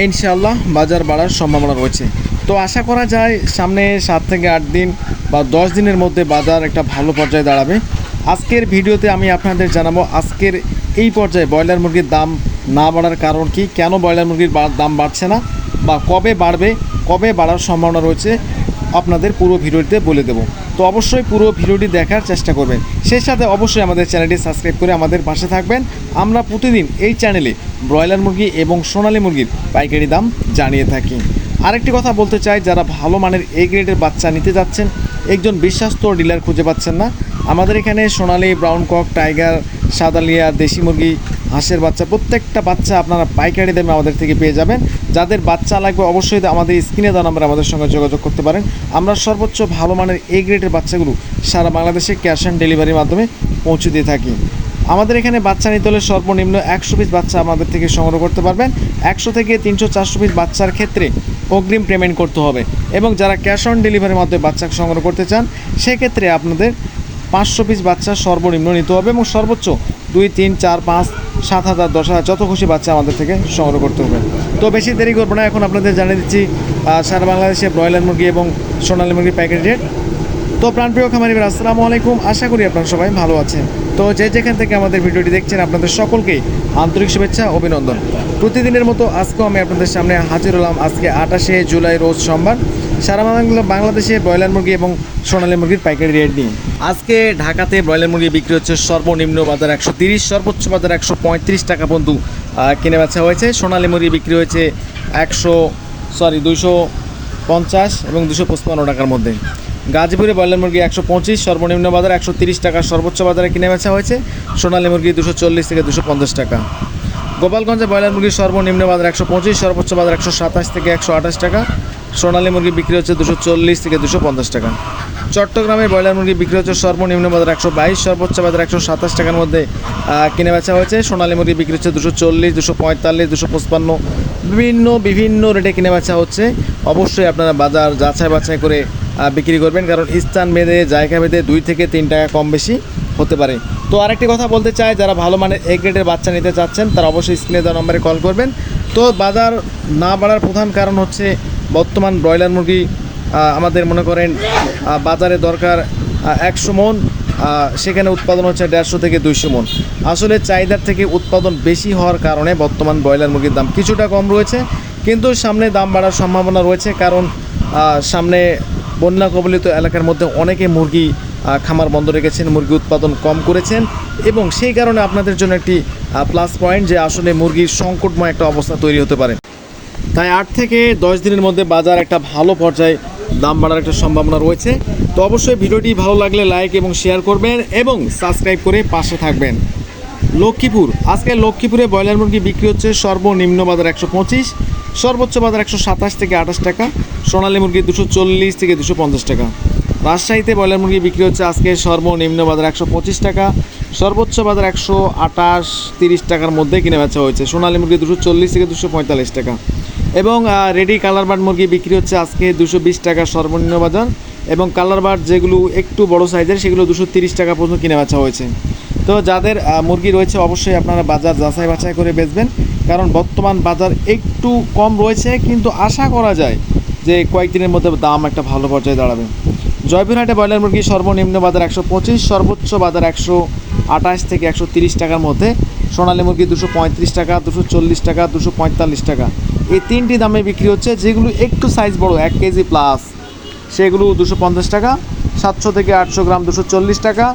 ইনশাআল্লাহ বাজার বাড়ার সম্ভাবনা রয়েছে। তো আশা করা যায় সামনে সাত থেকে আট দিন বা দশ দিনের মধ্যে বাজার একটা ভালো পর্যায়ে দাঁড়াবে। আজকের ভিডিওতে আমি আপনাদের জানাব আজকের এই পর্যায়ে ব্রয়লার মুরগির দাম না বাড়ার কারণ কি, কেন ব্রয়লার মুরগির দাম বাড়ছে না বা কবে বাড়বে, কবে বাড়ার সম্ভাবনা রয়েছে, আপনাদের পুরো ভিডিওতে বলে দেবো। তো অবশ্যই পুরো ভিডিওটি দেখার চেষ্টা করবেন। সেই সাথে অবশ্যই আমাদের চ্যানেলটি সাবস্ক্রাইব করে আমাদের পাশে থাকবেন। আমরা প্রতিদিন এই চ্যানেলে ব্রয়লার মুরগি এবং সোনালি মুরগির পাইকারি দাম জানিয়ে থাকি। আরেকটি কথা বলতে চাই, যারা ভালো মানের এ গ্রেডের বাচ্চা নিতে যাচ্ছেন, একজন বিশ্বস্ত ডিলার খুঁজে পাচ্ছেন না। আমাদের এখানে সোনালি, ব্রাউন কক, টাইগার সাদালিয়া দেশি মুরগি হাঁসের বাচ্চা। প্রত্যেকটা বাচ্চা আপনারা পাইকারি দামে আমাদের থেকে পেয়ে যাবেন। যাদের বাচ্চা লাগবে অবশ্যই আমাদের স্ক্রিনে দেওয়া নাম্বারে আমাদের সঙ্গে যোগাযোগ করতে পারেন। আমরা সর্বোচ্চ ভালো মানের এ গ্রেডের বাচ্চাগুলো সারা বাংলাদেশে ক্যাশ অন ডেলিভারির মাধ্যমে পৌঁছে দিয়ে থাকি। আমাদের এখানে বাচ্চা নিতে হলে সর্বনিম্ন একশো পিস বাচ্চা আমাদের থেকে সংগ্রহ করতে পারবেন। একশো থেকে তিনশো চারশো পিস বাচ্চার ক্ষেত্রে অগ্রিম পেমেন্ট করতে হবে এবং যারা ক্যাশ অন ডেলিভারির মাধ্যমে বাচ্চা সংগ্রহ করতে চান, সেক্ষেত্রে আপনাদের পাঁচশো পিস বাচ্চা সর্বনিম্ন নিতে হবে এবং সর্বোচ্চ দুই তিন চার পাঁচ সাত হাজার দশ হাজার যত খুশি বাচ্চা আমাদের থেকে সংগ্রহ করতে হবে। তো বেশি দেরি করব না এখন আপনাদের জানিয়ে দিচ্ছি সারা বাংলাদেশে ব্রয়লার মুরগি এবং সোনালী মুরগি প্যাকেট রেট। তো প্রাণপ্রিয় খামারি ভাই, আসসালামু আলাইকুম। আশা করি আপনারা সবাই ভালো আছেন। তো যে যেখান থেকে আমাদের ভিডিওটি দেখছেন আপনাদের সকলকেই আন্তরিক শুভেচ্ছা অভিনন্দন। প্রতিদিনের মতো আজকেও আমি আপনাদের সামনে হাজির হলাম আজকে আঠাশে জুলাই রোজ সোমবার। সারা বাংলা বাংলাদেশে ব্রয়লার মুরগি এবং সোনালী মুরগির পাইকারি রেট নিয়ে। আজকে ঢাকাতে ব্রয়লার মুরগি বিক্রি হচ্ছে সর্বনিম্ন বাজার একশো তিরিশ, সর্বোচ্চ বাজার একশো পঁয়ত্রিশ টাকা পর্যন্ত কিনে বেচা হয়েছে। সোনালী মুরগি বিক্রি হয়েছে একশো সরি দুইশো পঞ্চাশ এবং দুশো পঁচপান্ন টাকার মধ্যে। গাজীপুরে ব্রয়লার মুরগি একশো পঁচিশ, সর্বনিম্ন বাজার একশো তিরিশ টাকা, সর্বোচ্চ বাজারে কিনে বেচা হয়েছে। সোনালী মুরগি দুশো চল্লিশ থেকে দুশো পঞ্চাশ টাকা। গোপালগঞ্জে ব্রয়লার মুরগির সর্বনিম্ন বাজার একশো পঁচিশ, সর্বোচ্চ বাজার একশো সাতাশ থেকে একশো আঠাশ টাকা। সোনালী মুরগি বিক্রি হচ্ছে দুশো চল্লিশ থেকে দুশো পঞ্চাশ টাকা। চট্টগ্রামে ব্রয়লার মুরগি বিক্রি হচ্ছে সর্বনিম্ন বাজার একশো বাইশ, সর্বোচ্চ বাজার একশো সাতাশ টাকার মধ্যে কিনে বেচা হয়েছে। সোনালী মুরগি বিক্রি হচ্ছে দুশো চল্লিশ, দুশো পঁয়তাল্লিশ, দুশো পঁচপান্ন। বিভিন্ন বিভিন্ন রেটে কিনে বেচা হচ্ছে। অবশ্যই আপনারা বাজার যাচাই বাছাই করে বিক্রি করবেন, কারণ স্থান ভেদে, জায়গা ভেদে দুই থেকে তিন টাকা কম বেশি হতে পারে। তো আরেকটি কথা বলতে চাই, যারা ভালো মানের এ গ্রেডের বাচ্চা নিতে চাচ্ছেন, তারা অবশ্যই স্ক্রিনে দেওয়া নম্বরে কল করবেন। তো বাজার না বাড়ার প্রধান কারণ হচ্ছে বর্তমান ব্রয়লার মুরগি আমাদের মনে করেন বাজারে দরকার একশো মন সেখানে উৎপাদন হচ্ছে দেড়শো থেকে দুইশো মন। আসলে চাহিদার থেকে উৎপাদন বেশি হওয়ার কারণে বর্তমান ব্রয়লার মুরগির দাম কিছুটা কম রয়েছে, কিন্তু সামনে দাম বাড়ার সম্ভাবনা রয়েছে কারণ সামনে বন্যা কবলিত এলাকার মধ্যে অনেকে মুরগি খামার বন্ধ রেখেছেন, মুরগি উৎপাদন কম করেছেন এবং সেই কারণে আপনাদের জন্য একটি প্লাস পয়েন্ট যে আসলে মুরগির সংকটময় একটা অবস্থা তৈরি হতে পারে। তাই আট থেকে দশ দিনের মধ্যে বাজার একটা ভালো পর্যায়ে দাম বাড়ার একটা সম্ভাবনা রয়েছে। তো অবশ্যই ভিডিওটি ভালো লাগলে লাইক এবং শেয়ার করবেন এবং সাবস্ক্রাইব করে পাশে থাকবেন। লক্ষ্মীপুর, আজকে লক্ষ্মীপুরে ব্রয়লার মুরগি বিক্রি হচ্ছে সর্বনিম্ন বাজার একশো পঁচিশ, সর্বোচ্চ বাজার একশো সাতাশ থেকে আঠাশ টাকা, সোনালী মুরগি দুশো চল্লিশ থেকে দুশো পঞ্চাশ টাকা। রাজশাহীতে ব্রয়লার মুরগি বিক্রি হচ্ছে আজকে সর্বনিম্ন বাজার একশো পঁচিশ টাকা, সর্বোচ্চ বাজার একশো আঠাশ তিরিশ টাকার মধ্যে কিনে বেচা হয়েছে। সোনালী মুরগি দুশো চল্লিশ থেকে দুশো পঁয়তাল্লিশ টাকা। এবং রেডি কালার বার্ড মুরগি বিক্রি হচ্ছে আজকে দুশো বিশ টাকা সর্বনিম্ন বাজার এবং কালার বার্ড যেগুলো একটু বড় সাইজের, সেগুলো দুশো তিরিশ টাকা পর্যন্ত কিনে বেচা হয়েছে। তো যাদের মুরগি রয়েছে অবশ্যই আপনারা বাজার যাচাই বাছাই করে বেচবেন, কারণ বর্তমান বাজার একটু কম রয়েছে, কিন্তু আশা করা যায় যে কয়েকদিনের মধ্যে দাম একটা ভালো পর্যায়ে দাঁড়াবে। জয়পুরহাটে ব্রয়লার মুরগি সর্বনিম্ন বাজার একশো পঁচিশ, সর্বোচ্চ বাজার একশো আঠাশ থেকে একশো তিরিশ টাকার মধ্যে। সোনালী মুরগি দুশো পঁয়ত্রিশ টাকা, দুশো চল্লিশ টাকা, দুশো পঁয়তাল্লিশ টাকা। এই তিনটি দামে বিক্রি হচ্ছে, যেগুলো একটু সাইজ বড়, এক কেজি প্লাস সেগুলো দুশো পঞ্চাশ টাকা, সাতশো থেকে আটশো গ্রাম দুশো চল্লিশ টাকা,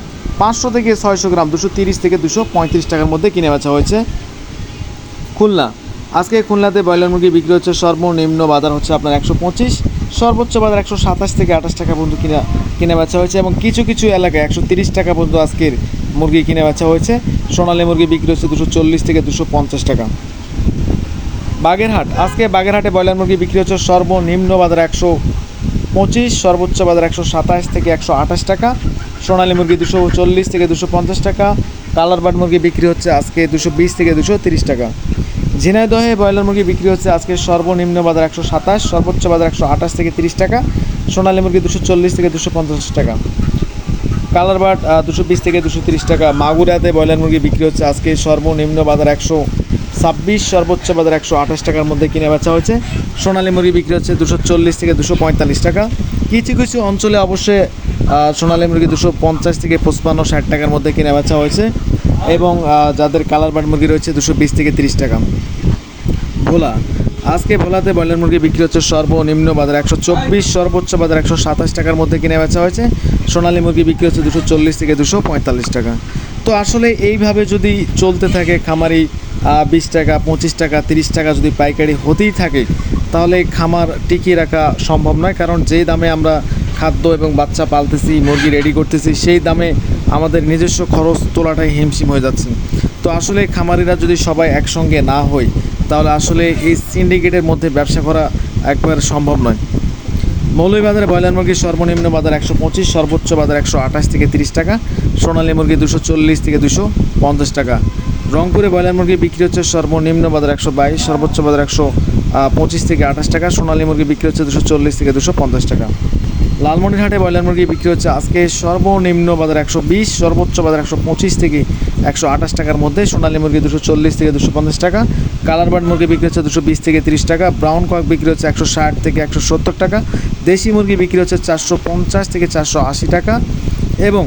পাঁচশো থেকে ছয়শো গ্রাম দুশো তিরিশ থেকে দুশো পঁয়ত্রিশ টাকার মধ্যে কিনে বেচা হয়েছে। খুলনা। আজকে খুলনাতে ব্রয়লার মুরগি বিক্রি হচ্ছে সর্বনিম্ন বাজার হচ্ছে আপনার একশো পঁচিশ, সর্বোচ্চ বাজার একশো সাতাশ থেকে আঠাশ টাকা পর্যন্ত কিনা কিনে বেচা হয়েছে এবং কিছু কিছু এলাকায় একশো তিরিশ টাকা পর্যন্ত আজকের মুরগি কিনে বেচা হয়েছে। সোনালী মুরগি বিক্রি হচ্ছে দুশো চল্লিশ থেকে দুশো পঞ্চাশ টাকা। বাগেরহাট। আজকে বাগেরহাটে ব্রয়লার মুরগি বিক্রি হচ্ছে সর্বনিম্ন বাজার একশো পঁচিশ, সর্বোচ্চ বাজার একশো সাতাশ থেকে একশো আঠাশ টাকা। সোনালী মুরগি দুশো চল্লিশ থেকে দুশো পঞ্চাশ টাকা। কালার বার্ড মুরগি বিক্রি হচ্ছে আজকে দুশো বিশ থেকে দুশো তিরিশ টাকা। ঝিনাইদহে ব্রয়লার মুরগি বিক্রি হচ্ছে আজকে সর্বনিম্ন বাজার একশো সাতাশ, সর্বোচ্চ বাজার একশো আঠাশ থেকে তিরিশ টাকা। সোনালী মুরগি দুশো চল্লিশ থেকে দুশো পঞ্চাশ টাকা। কালার বার্ড দুশো বিশ থেকে দুশো তিরিশ টাকা। মাগুরাতে ব্রয়লার মুরগি বিক্রি হচ্ছে আজকে সর্বনিম্ন বাজার একশো ছাব্বিশ, সর্বোচ্চ বাজার একশো আঠাশ টাকার মধ্যে কিনে বেচা হয়েছে। সোনালী মুরগি বিক্রি হচ্ছে দুশো চল্লিশ থেকে দুশো পঁয়তাল্লিশ টাকা। কিছু কিছু অঞ্চলে অবশ্যই সোনালী মুরগি দুশো পঞ্চাশ থেকে পঁচপান্ন, ষাট টাকার মধ্যে কিনে বেচা হয়েছে এবং যাদের কালার বার্ড মুরগি রয়েছে দুশো বিশ থেকে তিরিশ টাকা। ভোলা, আজকে ভোলাতে ব্রয়লার মুরগি বিক্রি হচ্ছে সর্বনিম্ন বাজার একশো চব্বিশ, সর্বোচ্চ বাজার একশো সাতাশ টাকার মধ্যে কিনে বেচা হয়েছে। সোনালী মুরগি বিক্রি হচ্ছে দুশো চল্লিশ থেকে দুশো পঁয়তাল্লিশ টাকা। তো আসলে এইভাবে যদি চলতে থাকে খামারি বিশ টাকা, পঁচিশ টাকা, তিরিশ টাকা যদি পাইকারি হতেই থাকে, তাহলে খামার টিকিয়ে রাখা সম্ভব নয়, কারণ যে দামে আমরা খাদ্য এবং বাচ্চা পালতেছি, মুরগি রেডি করতেছি, সেই দামে আমাদের নিজস্ব খরচ তোলাটাই হিমশিম হয়ে যাচ্ছে। তো আসলে খামারিরা যদি সবাই একসঙ্গে না হয়, তাহলে আসলে এই সিন্ডিকেটের মধ্যে ব্যবসা করা একবার সম্ভব নয়। মৌলভীবাজারে ব্রয়লার মুরগির সর্বনিম্ন বাজার একশো পঁচিশ, সর্বোচ্চ বাজার একশো আঠাশ থেকে তিরিশ টাকা, সোনালী মুরগি দুশো চল্লিশ থেকে দুশো পঞ্চাশ টাকা। রংপুরে ব্রয়লার মুরগি বিক্রি হচ্ছে সর্বনিম্ন বাজার একশো বাইশ, সর্বোচ্চ বাজার একশো পঁচিশ থেকে আঠাশ টাকা, সোনালী মুরগি বিক্রি হচ্ছে দুশো চল্লিশ থেকে দুশো পঞ্চাশ টাকা। লালমনিরহাটে ব্রয়লার মুরগি বিক্রি হচ্ছে আজকে সর্বনিম্ন বাজার একশো বিশ, সর্বোচ্চ বাজার একশো পঁচিশ থেকে একশো আঠাশ টাকার মধ্যে, সোনালী মুরগি দুশো চল্লিশ থেকে দুশো পঞ্চাশ টাকা কালার বার্ড মুরগি বিক্রি হচ্ছে দুশো বিশ থেকে তিরিশ টাকা, ব্রাউন কক বিক্রি হচ্ছে একশো ষাট থেকে একশো সত্তর টাকা, দেশি মুরগি বিক্রি হচ্ছে চারশো পঞ্চাশ থেকে চারশো আশি টাকা এবং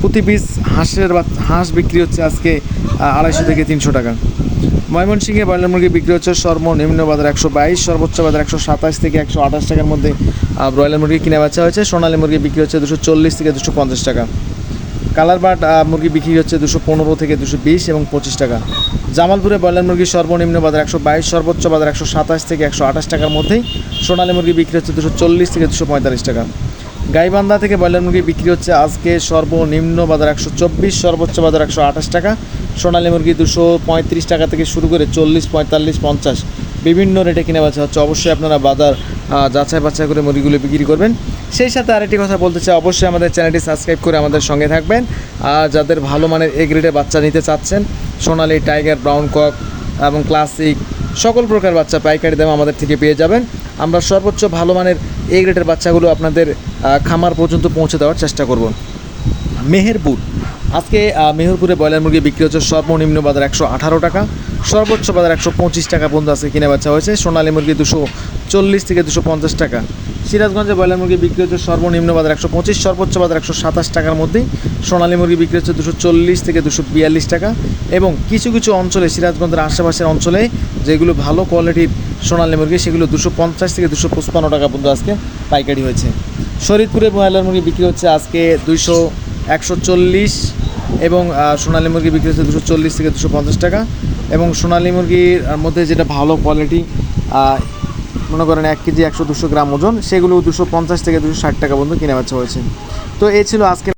প্রতি পিস হাঁসের বা হাঁস বিক্রি হচ্ছে আজকে আড়াইশো থেকে তিনশো টাকা। ময়মনসিংহে ব্রয়লার মুরগি বিক্রি হচ্ছে সর্বনিম্ন বাজার একশো বাইশ, সর্বোচ্চ বাজার একশো সাতাশ থেকে একশো আঠাশ টাকার মধ্যে ব্রয়লার মুরগি কিনে বেচা হয়েছে। সোনালী মুরগি বিক্রি হচ্ছে দুশো চল্লিশ থেকে দুশো পঞ্চাশ টাকা। কালার বাট মুরগি বিক্রি হচ্ছে দুশো পনেরো থেকে দুশো বিশ এবং পঁচিশ টাকা। জামালপুরে ব্রয়লার মুরগি সর্বনিম্ন বাজার একশো বাইশ, সর্বোচ্চ বাজার একশো সাতাশ থেকে একশো আঠাশ টাকার মধ্যেই। সোনালী মুরগি বিক্রি হচ্ছে দুশো চল্লিশ থেকে দুশো পঁয়তাল্লিশ টাকা। গাইবান্ধা থেকে ব্রয়লার মুরগি বিক্রি হচ্ছে আজকে সর্বনিম্ন বাজার একশো চব্বিশ, সর্বোচ্চ বাজার একশো আঠাশ টাকা। সোনালী মুরগি দুশো পঁয়ত্রিশ টাকা থেকে শুরু করে চল্লিশ, পঁয়তাল্লিশ, পঞ্চাশ। বিভিন্ন রেটে কিনে বেচা হচ্ছে। অবশ্যই আপনারা বাজার যাচাই বাছাই করে মুরগিগুলো বিক্রি করবেন। সেই সাথে আরেকটি কথা বলতে চাই, অবশ্যই আমাদের চ্যানেলটি সাবস্ক্রাইব করে আমাদের সঙ্গে থাকবেন। আর যাদের ভালো মানের এ গ্রেডের বাচ্চা নিতে চাচ্ছেন, সোনালি, টাইগার, ব্রাউন কক এবং ক্লাসিক, সকল প্রকার বাচ্চা পাইকারি দামে আমাদের থেকে পেয়ে যাবেন। আমরা সর্বোচ্চ ভালো মানের এ গ্রেডের বাচ্চাগুলো আপনাদের খামার পর্যন্ত পৌঁছে দেওয়ার চেষ্টা করব। মেহেরপুর। আজকে মেহেরপুরে ব্রয়লার মুরগি বিক্রি হচ্ছে সর্বনিম্ন বাজার একশো আঠারো টাকা। সর্বোচ্চ বাজার একশো পঁচিশ টাকা পর্যন্ত আজকে কিনে বেচা হয়েছে। সোনালী মুরগি দুশো চল্লিশ থেকে দুশো পঞ্চাশ টাকা। সিরাজগঞ্জে ব্রয়লার মুরগি বিক্রি হচ্ছে সর্বনিম্ন বাজার একশো পঁচিশ, সর্বোচ্চ বাজার একশো সাতাশ টাকার মধ্যেই সোনালী মুরগি বিক্রি হচ্ছে দুশো চল্লিশ থেকে দুশো বিয়াল্লিশ টাকা এবং কিছু কিছু অঞ্চলে, সিরাজগঞ্জের আশেপাশের অঞ্চলে যেগুলো ভালো কোয়ালিটির সোনালী মুরগি, সেগুলো দুশো পঞ্চাশ থেকে দুশো পঁচপান্ন টাকা পর্যন্ত আজকে পাইকারি হয়েছে। শরীরপুরে ব্রয়লার মুরগি বিক্রি হচ্ছে আজকে দুইশো একশো চল্লিশ এবং সোনালি মুরগি বিক্রি হচ্ছে দুশো চল্লিশ থেকে দুশো পঞ্চাশ টাকা এবং সোনালি মুরগির মধ্যে যেটা ভালো কোয়ালিটি মনে করেন এক কেজি একশো দুশো গ্রাম ওজন, সেগুলো দুশো পঞ্চাশ থেকে দুশো ষাট টাকা পর্যন্ত কিনে বেচা হয়েছে। তো এই ছিল আজকে